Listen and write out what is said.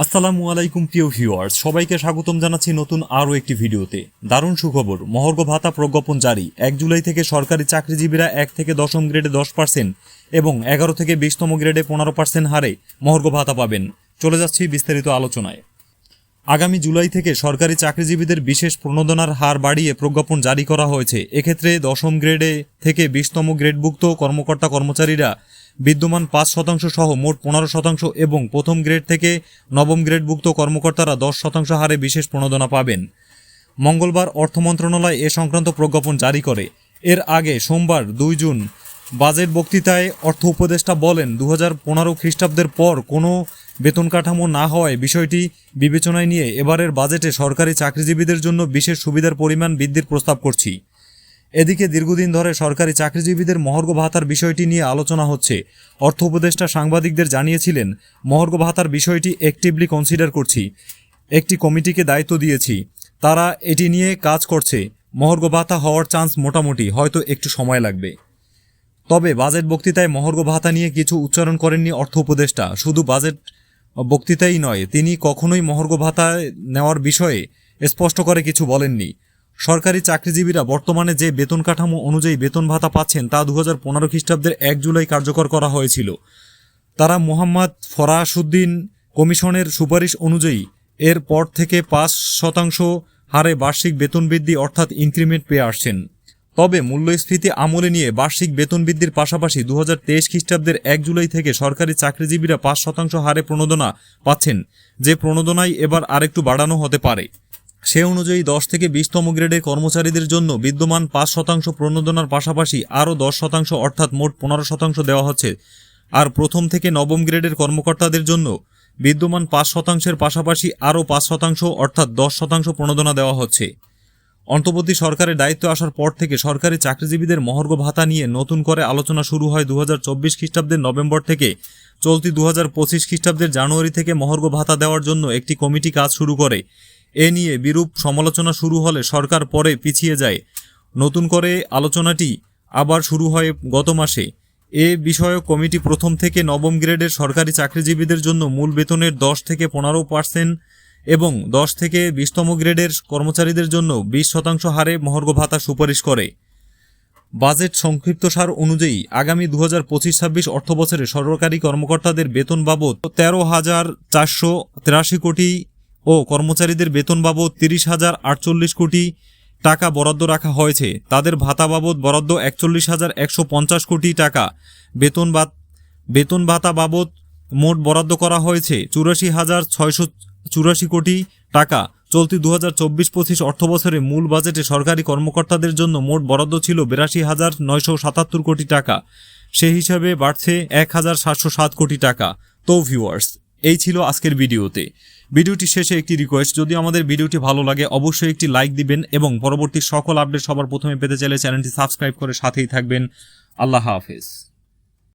আসসালামু আলাইকুম, প্রিয় ভিউয়ার্স। সবাইকে স্বাগতম জানাচ্ছি নতুন আরও একটি ভিডিওতে। দারুণ সুখবর। মহর্গ ভাতা প্রজ্ঞাপন জারি। এক জুলাই থেকে সরকারি চাকরিজীবীরা এক থেকে দশম গ্রেডে দশ পার্সেন্ট এবং এগারো থেকে বিশতম গ্রেডে পনেরো পার্সেন্ট হারে মহর্গ ভাতা পাবেন। চলে যাচ্ছি বিস্তারিত আলোচনায়। আগামী জুলাই থেকে সরকারি চাকরিজীবীদের বিশেষ প্রণোদনার হার বাড়িয়ে প্রজ্ঞাপন জারি করা হয়েছে। এক্ষেত্রে দশম গ্রেডে থেকে বিশতম গ্রেডভুক্ত কর্মকর্তা কর্মচারীরা বিদ্যমান পাঁচ শতাংশ সহ মোট পনেরো শতাংশ এবং প্রথম গ্রেড থেকে নবম গ্রেডভুক্ত কর্মকর্তারা দশ শতাংশ হারে বিশেষ প্রণোদনা পাবেন। মঙ্গলবার অর্থ মন্ত্রণালয় এ সংক্রান্ত প্রজ্ঞাপন জারি করে। এর আগে সোমবার দুই জুন বাজেট বক্তৃতায় অর্থ উপদেষ্টা বলেন দু হাজার পনেরো খ্রিস্টাব্দের পর কোনো বেতন কাঠামো না হওয়ায় বিষয়টি বিবেচনায় নিয়ে এবারের বাজেটে সরকারি চাকরিজীবীদের জন্য বিশেষ সুবিধার পরিমাণ বৃদ্ধির প্রস্তাব করছি। এদিকে দীর্ঘদিন ধরে সরকারি চাকরিজীবীদের মহর্ঘ ভাতার বিষয়টি নিয়ে আলোচনা হচ্ছে। অর্থ উপদেষ্টা সাংবাদিকদের জানিয়েছিলেন, মহর্ঘ ভাতার বিষয়টি অ্যাক্টিভলি কনসিডার করছি। একটি কমিটিকে দায়িত্ব দিয়েছি। তারা এটি নিয়ে কাজ করছে। মহর্ঘ ভাতা হওয়ার চান্স মোটামুটি, হয়তো একটু সময় লাগবে। তবে বাজেট বক্তৃতায় মহর্ঘ ভাতা নিয়ে কিছু উচ্চারণ করেননি অর্থ উপদেষ্টা। শুধু বাজেট বক্তৃতাই নয়, তিনি কখনোই মহর্ঘ ভাতা নেওয়ার বিষয়ে স্পষ্ট করে কিছু বলেননি। সরকারি চাকরিজীবীরা বর্তমানে যে বেতন কাঠামো অনুযায়ী বেতন ভাতা পাচ্ছেন তা দু হাজার পনেরো খ্রিস্টাব্দের এক জুলাই কার্যকর করা হয়েছিল। তারা মোহাম্মদ ফরাসুদ্দিন কমিশনের সুপারিশ অনুযায়ী এর পর থেকে পাঁচ শতাংশ হারে বার্ষিক বেতন বৃদ্ধি অর্থাৎ ইনক্রিমেন্ট পেয়ে আসছেন। তবে মূল্যস্ফীতি আমলে নিয়ে বার্ষিক বেতন বৃদ্ধির পাশাপাশি দু হাজার তেইশ খ্রিস্টাব্দের এক জুলাই থেকে সরকারি চাকরিজীবীরা পাঁচ শতাংশ হারে প্রণোদনা পাচ্ছেন, যে প্রণোদনাই এবার আরেকটু বাড়ানো হতে পারে। সে অনুযায়ী দশ থেকে বিশতম গ্রেডের কর্মচারীদের জন্য বিদ্যমান পাঁচ শতাংশ প্রণোদনার পাশাপাশি আরও দশ শতাংশ অর্থাৎ মোট পনেরো শতাংশ দেওয়া হচ্ছে। আর প্রথম থেকে নবম গ্রেডের কর্মকর্তাদের জন্য বিদ্যমান পাঁচ শতাংশের পাশাপাশি আরও পাঁচ শতাংশ অর্থাৎ দশ শতাংশ প্রণোদনা দেওয়া হচ্ছে। অন্তর্বর্তী সরকারের দায়িত্ব আসার পর থেকে সরকারি চাকরিজীবীদের মহর্ঘ ভাতা নিয়ে নতুন করে আলোচনা শুরু হয় দু হাজার চব্বিশ খ্রিস্টাব্দের নভেম্বর থেকে। চলতি দু হাজার পঁচিশ খ্রিস্টাব্দের জানুয়ারি থেকে মহর্ঘ ভাতা দেওয়ার জন্য একটি কমিটি কাজ শুরু করে। এ নিয়ে বিরূপ সমালোচনা শুরু হলে সরকার পরে পিছিয়ে যায়। নতুন করে আলোচনাটি আবার শুরু হয় গত মাসে। এ বিষয়ক কমিটি প্রথম থেকে নবম গ্রেডের সরকারি চাকরিজীবীদের জন্য মূল বেতনের দশ থেকে পনেরো পার্সেন্ট এবং দশ থেকে বিশতম গ্রেডের কর্মচারীদের জন্য বিশ শতাংশ হারে মহর্ঘ ভাতা সুপারিশ করে। বাজেট সংক্ষিপ্তসার অনুযায়ী আগামী দু হাজার পঁচিশ ছাব্বিশ অর্থবছরে সরকারি কর্মকর্তাদের বেতন বাবদ তেরো হাজার চারশো তিরাশি কোটি ও কর্মচারীদের বেতন বাবদ তিরিশ হাজার আটচল্লিশ কোটি টাকা বরাদ্দ রাখা হয়েছে। তাদের ভাতা বাবদ বরাদ্দ একচল্লিশ হাজার একশো পঞ্চাশ কোটি টাকা। বেতন বাত বেতন ভাতা বাবদ মোট বরাদ্দ করা হয়েছে চুরাশি হাজার ছয়শো চুরাশি কোটি টাকা। চলতি দু হাজার চব্বিশ পঁচিশ অর্থবছরে মূল বাজেটে সরকারি কর্মকর্তাদের জন্য মোট বরাদ্দ ছিল বিরাশি হাজার নয়শো সাতাত্তর কোটি টাকা। সেই হিসাবে বাড়ছে এক হাজার সাতশো সাত কোটি টাকা। তো ভিউয়ার্স, এই ছিল আজকের ভিডিওতে। ভিডিওটি শেষে একটি রিকোয়েস্ট, যদি আমাদের ভিডিওটি ভালো লাগে, অবশ্যই একটি লাইক দিবেন এবং পরবর্তী সকল আপডেট সবার প্রথমে পেতে চাইলে চ্যানেলটি সাবস্ক্রাইব করে সাথেই থাকবেন। আল্লাহ হাফেজ।